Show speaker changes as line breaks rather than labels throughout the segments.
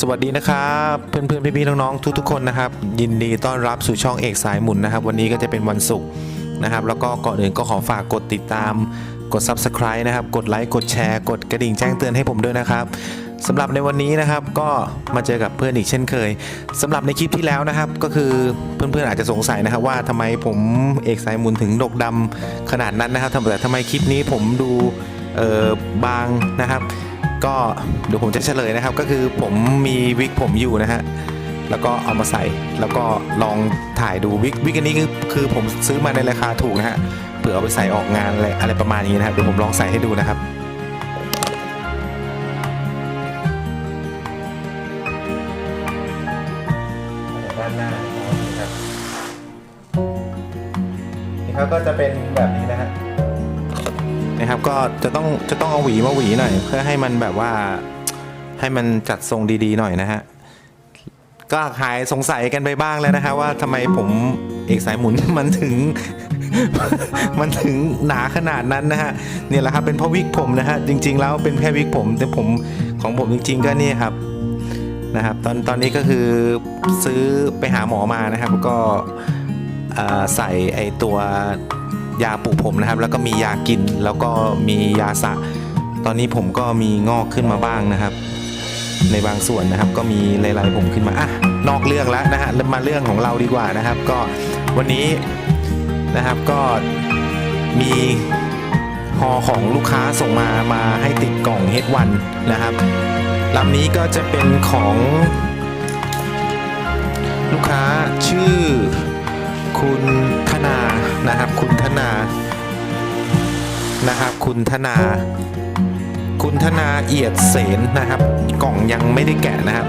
สวัสดีนะครับเพื่อนเพื่อนๆพี่ๆน้องๆทุกๆคนนะครับ ยินดีต้อนรับสู่ช่องเอกสายหมุนนะครับ วันนี้ก็จะเป็นวันศุกร์นะครับ แล้วก็ก่อนอื่นก็ขอฝากกดติดตามกด Subscribe นะครับ กดไลค์กดแชร์ กดกระดิ่งแจ้งเตือนให้ผมด้วยนะครับสำหรับในวันนี้นะครับก็มาเจอกับเพื่อนอีกเช่นเคยสำหรับในคลิปที่แล้วนะครับ ก็คือเพื่อนๆอาจจะสงสัยนะครับ ว่าทำไมผมเอกสายหมุนถึงดกดำขนาดนั้นนะครับแต่ทำไมคลิปนี้ผมดูเออบางนะครับ ก็เดี๋ยวผมจะเฉลยนะครับ ก็คือผมมีวิกผมอยู่นะฮะแล้วก็เอามาใส่แล้วก็ลองถ่ายดูวิกวิกอันนี้คือคือผมซื้อมาในราคาถูกนะฮะเผื่อเอาไปใส่ออกงานอะไรอะไรประมาณนี้นะครับเดี๋ยวผมลองใส่ให้ดูนะครับด้านหน้าครับนี่ครับก็จะเป็นแบบนี้นะฮะ นะครับ ก็จะต้องจะต้องเอาหวีมาหวีหน่อย เพื่อให้มันแบบว่าให้มันจัดทรงดีๆหน่อยนะฮะก็หายสงสัยกันไปบ้างแล้วนะฮะว่าทำไมผมเอกสายหมุนมันถึง มันถึงหนาขนาดนั้นนะฮะเนี่ยแหละครับเป็นเพราะวิกผมนะฮะจริง ๆ แล้วเป็นแค่วิกผม แต่ผมของผมจริง ๆ ก็นี่ครับนะครับ ตอนตอนนี้ก็คือซื้อไปหาหมอมานะครับ ก็ใส่ไอตัว ยาปลูกผมนะครับ แล้วก็มียากินแล้วก็มียาสระตอนนี้ผมก็มีงอกขึ้นมาบ้างนะครับ ในบางส่วนนะครับ ก็มีลายๆผมขึ้นมาอะนอกเรื่องแล้วนะฮะแล้วมาเรื่องของเราดีกว่านะครับ ก็วันนี้นะครับก็มีฮอของลูกค้าส่งมามาให้ติดกล่อง H1 นนะครับลำนี้ก็จะเป็นของลูกค้าชื่อคุณ นะครับ คุณธนานะครับคุณธนา คุณธนาเอียดเสนนะครับ กล่องยังไม่ได้แกะนะครับ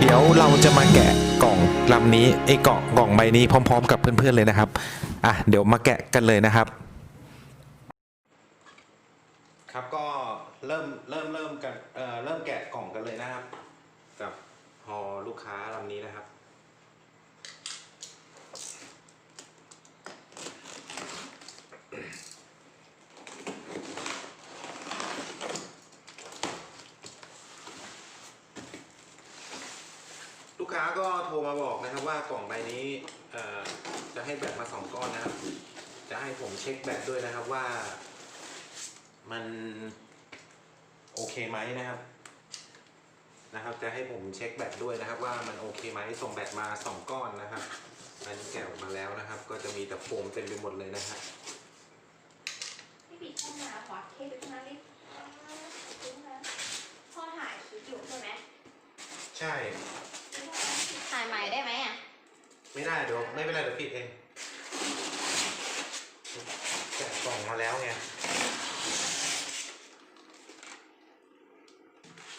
เดี๋ยวเราจะมาแกะกล่องลำนี้ไอ้กล่องกล่องใบนี้พร้อม ๆ กับเพื่อนๆเลยนะครับอะเดี๋ยวมาแกะกันเลยนะครับ ครับก็เริ่มเริ่มเริ่มกันเอ่อเริ่มแกะกล่องกันเลยนะครับ กับฮอลูกค้าลำนี้นะครับ ลูกค้าก็โทรมาบอกนะครับว่ากล่องใบนี้เอ่อจะให้แบตมาสองก้อนนะครับ จะให้ผมเช็คแบตด้วยนะครับว่ามันโอเคไหมนะครับ นะครับ จะให้ผมเช็คแบตด้วยนะครับ ว่ามันโอเคไหมส่งแบตมาสองก้อนนะครับอันนี้แกะออกมาแล้วนะครับ ก็จะมีแต่โฟมเต็มไปหมดเลยนะครับ
พี่ปิดห้องน้ำวะเคปิดห้องน้ำรีบปิดห้องน้ำพ่อถ่ายคลิปอยู่ใช่ไหม
ใช่
ถ่ายใหม่ได้ไหมอะ
ไม่ได้เดี๋ยวไม่เป็นไรเดี๋ยวปิดเองแกะกล่องมาแล้วไง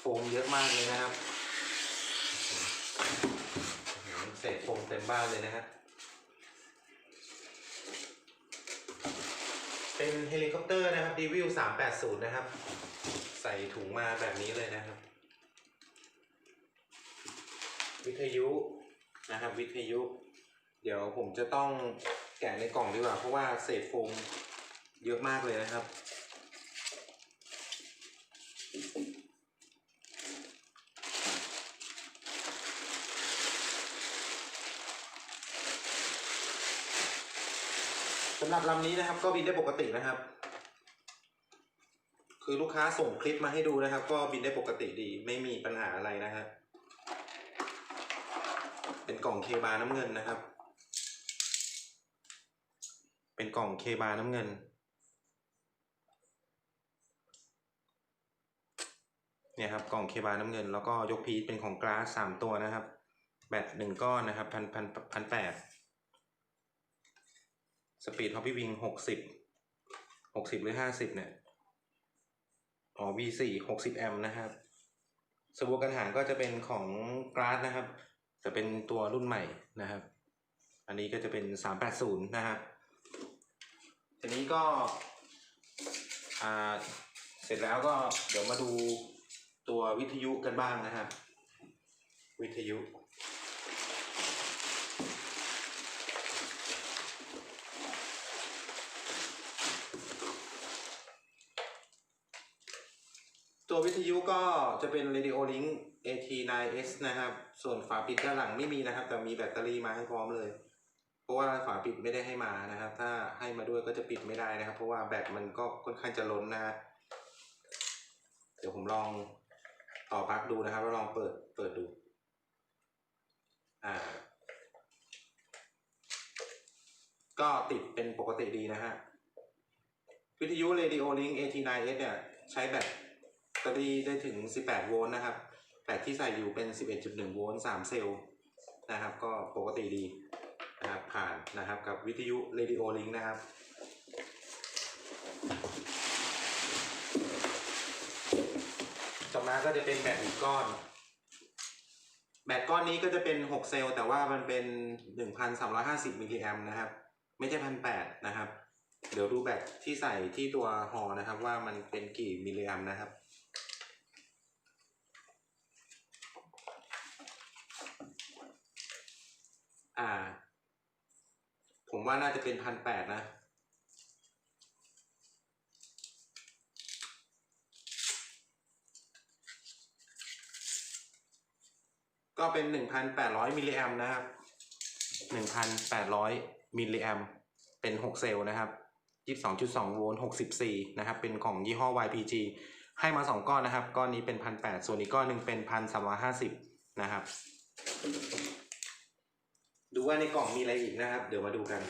โฟมเยอะมากเลยนะครับเศษโฟมเต็มบ้านเลยนะฮะเป็นเฮลิคอปเตอร์นะครับดีวิว380 นะครับ ใส่ถุงมาแบบนี้เลยนะครับ วิทยุนะครับ วิทยุ เดี๋ยวผมจะต้องแกะในกล่องดีกว่า เพราะว่าเศษโฟมเยอะมากเลยนะครับ สำหรับลำนี้นะครับ ก็บินได้ปกตินะครับ คือลูกค้าส่งคลิปมาให้ดูนะครับ ก็บินได้ปกติดี ไม่มีปัญหาอะไรนะฮะ เป็นกล่องเคบาน้ำเงินนะครับ เป็นกล่องเคบาน้ำเงิน เนี่ยครับกล่องเคบาน้ำเงิน แล้วก็ยกพีชเป็นของกราสสามตัวนะครับ แบตหนึ่งก้อนนะครับพันพันพันแปดสปีดฮอปปี้วิงหกสิบหกสิบหรือห้าสิบเนี่ยอ๋อ V4 60 แอมป์นะครับสบู่กันหางก็จะเป็นของกราสนะครับ จะเป็นตัวรุ่นใหม่นะครับ อันนี้ก็จะเป็น 380 นะครับทีนี้ก็อ่าเสร็จแล้วก็เดี๋ยวมาดูตัววิทยุกันบ้างนะครับวิทยุ ตัววิทยุก็จะเป็น Radio Link AT9S นะครับ ส่วนฝาปิดด้านหลังไม่มีนะครับ แต่มีแบตเตอรี่มาให้พร้อมเลย เพราะว่าฝาปิดไม่ได้ให้มานะครับ ถ้าให้มาด้วยก็จะปิดไม่ได้นะครับ เพราะว่าแบตมันก็ค่อนข้างจะล้นนะเดี๋ยวผมลองต่อปลั๊กดูนะครับแล้วลองเปิดเปิดดู อ่า ก็ติดเป็นปกติดีนะฮะ วิทยุ Radio Link AT9S เนี่ย ใช้แบต ตอรี่ได้ถึง 18 โวลต์นะครับแบตที่ใส่อยู่เป็น 11.1 โวลต์ 3 เซลล์นะครับ ก็ปกติดีนะครับผ่านนะครับกับวิทยุ Radio Link นะครับ ต่อมาก็จะเป็นแบตอีกก้อน แบตก้อนนี้ก็จะเป็น 6 เซลล์ แต่ว่ามันเป็น 1,350 มิลลิแอมนะครับ ไม่ใช่พันแปดนะครับ เดี๋ยวดูแบตที่ใส่ที่ตัวหอนะครับ ว่ามันเป็นกี่มิลลิแอมนะครับ อ่า ผมว่าน่าจะเป็นพันแปดนะ ก็เป็นหนึ่งพันแปดร้อยมิลลิแอมนะครับหนึ่งพันแปดร้อยมิลลิแอมเป็นหกเซลล์นะครับยี่สิบสองจุดสองโวลต์หกสิบสี่นะครับ เป็นของยี่ห้อ YPG ให้มาสองก้อนนะครับ ก้อนนี้เป็นพันแปดส่วนอีกก้อนหนึ่งเป็นพันสามร้อยห้าสิบนะครับ ว่าในกล่องมีอะไรอีกนะครับ เดี๋ยวมาดูกัน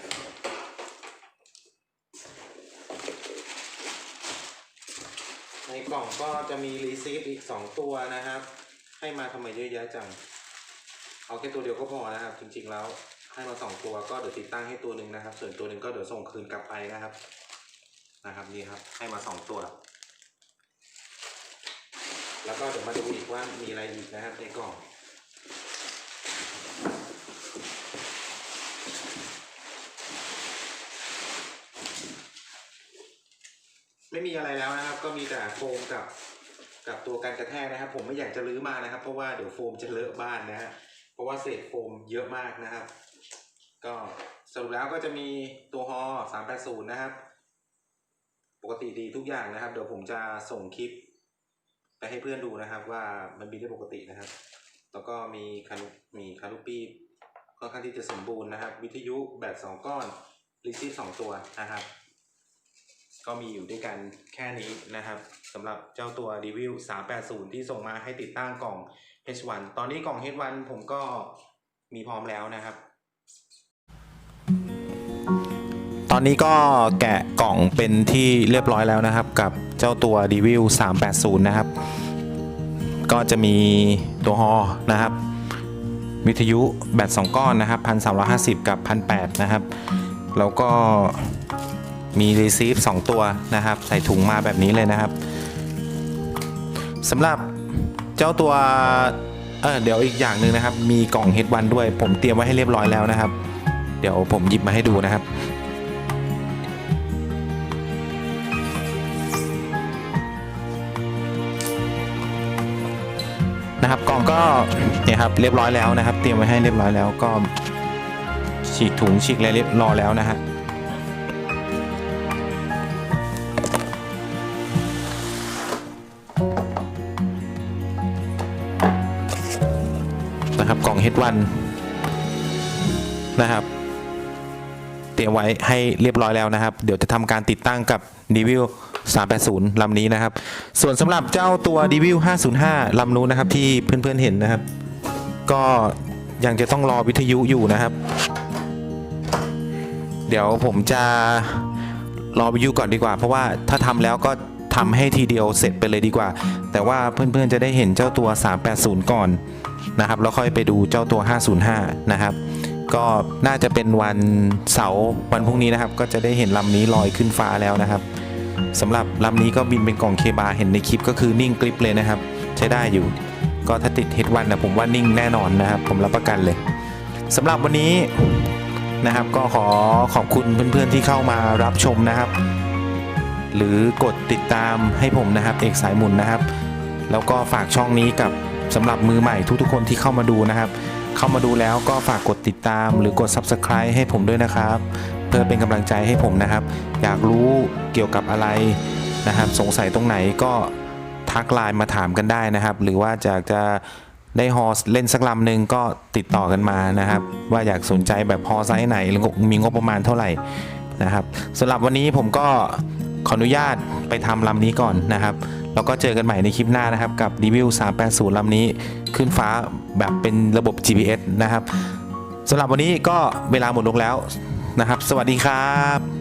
ในกล่องก็จะมีรีซีฟอีกสองตัวนะครับ ให้มาทำไมเยอะแยะจัง เอาแค่ตัวเดียวก็พอนะครับ จริงๆแล้วให้มาสองตัวก็เดี๋ยวติดตั้งให้ตัวหนึ่งนะครับ ส่วนตัวหนึ่งก็เดี๋ยวส่งคืนกลับไปนะครับ นะครับนี่ครับ ให้มาสองตัว แล้วก็เดี๋ยวมาดูอีกว่ามีอะไรอีกนะครับในกล่อง ไม่มีอะไรแล้วนะครับ ก็มีแต่โฟมกับกับตัวกันกระแทกนะครับ ผมไม่อยากจะรื้อมานะครับ เพราะว่าเดี๋ยวโฟมจะเลอะบ้านนะฮะเพราะว่าเศษโฟมเยอะมากนะครับ ก็สรุปแล้วก็จะมีตัวฮอ380นย์นะครับ ปกติดีทุกอย่างนะครับ เดี๋ยวผมจะส่งคลิป ไปให้เพื่อนดูนะครับ ว่ามันบินได้ปกตินะครับ แล้วก็มีคานุมีคานุปีค่อนข้างที่จะสมบูรณ์นะครับ วิทยุแบตสองก้อนรีซีสองตัวนะครับ ก็มีอยู่ด้วยกันแค่นี้นะครับสำหรับเจ้าตัว d e v i l 380 ที่ส่งมาให้ติดตั้งกล่อง H1 ตอนนี้กล่อง H1 ผมก็มีพร้อมแล้วนะครับ ตอนนี้ก็แกะกล่องเป็นที่เรียบร้อยแล้วนะครับ กับเจ้าตัว d e v i l 380 นะครับ ก็จะมีตัวฮอนะครับ วิทยุแบต2ก้อนนะครับ 1350 กับ 1008 นะครับ แล้วก็ มีรีซีฟ2ตัวนะครับ ใส่ถุงมาแบบนี้เลยนะครับสำหรับเจ้าตัวเออเดี๋ยวอีกอย่างหนึ่งนะครับ มีกล่องเฮดวันด้วย ผมเตรียมไว้ให้เรียบร้อยแล้วนะครับ เดี๋ยวผมหยิบมาให้ดูนะครับนะครับกล่องก็เนี่ยครับเรียบร้อยแล้วนะครับ เตรียมไว้ให้เรียบร้อยแล้วก็ฉีกถุงฉีกอะไรเรียบร้อยแล้วนะฮะ H1 นะครับ เตรียมไว้ให้เรียบร้อยแล้วนะครับ เดี๋ยวจะทำการติดตั้งกับ d e v i l 380ลำนี้นะครับ ส่วนสำหรับเจ้าตัว d e v i l 505ลำนู้นนะครับที่เพื่อนๆเห็นนะครับ ก็ยังจะต้องรอวิทยุอยู่นะครับ เดี๋ยวผมจะรอวิทยุก่อนดีกว่า เพราะว่าถ้าทำแล้วก็ ทำให้ทีเดียวเสร็จไปเลยดีกว่า แต่ว่าเพื่อนๆจะได้เห็นเจ้าตัว 380 ก่อนนะครับแล้วค่อยไปดูเจ้าตัว 505 นะครับ ก็น่าจะเป็นวันเสาร์วันพรุ่งนี้นะครับ ก็จะได้เห็นลำนี้ลอยขึ้นฟ้าแล้วนะครับสำหรับลำนี้ก็บินเป็นกล่องเคบาเห็นในคลิปก็คือนิ่งกริปเลยนะครับ ใช้ได้อยู่ ก็ถ้าติดเฮดวันนะผมว่านิ่งแน่นอนนะครับ ผมรับประกันเลยสำหรับวันนี้นะครับก็ขอขอบคุณเพื่อนๆที่เข้ามารับชมนะครับ หรือกดติดตามให้ผมนะครับเอกสายหมุนนะครับ แล้วก็ฝากช่องนี้กับสำหรับมือใหม่ทุกๆคนที่เข้ามาดูนะครับ เข้ามาดูแล้วก็ฝากกดติดตาม หรือกด Subscribe ให้ผมด้วยนะครับ เพื่อเป็นกำลังใจให้ผมนะครับ อยากรู้เกี่ยวกับอะไรนะครับ สงสัยตรงไหนก็ทักไลน์มาถามกันได้นะครับ หรือว่าอยากจะได้ฮอสเล่นสักลำหนึ่งก็ติดต่อกันมานะครับ ว่าอยากสนใจแบบฮอไซส์ไหนหรือมีงบประมาณเท่าไหร่นะครับสำหรับวันนี้ผมก็ ขออนุญาตไปทำลำนี้ก่อนนะครับ แล้วก็เจอกันใหม่ในคลิปหน้านะครับ กับรีวิว 380ลำนี้ขึ้นฟ้าแบบเป็นระบบ GPS นะครับสำหรับวันนี้ก็เวลาหมดลงแล้วนะครับ สวัสดีครับ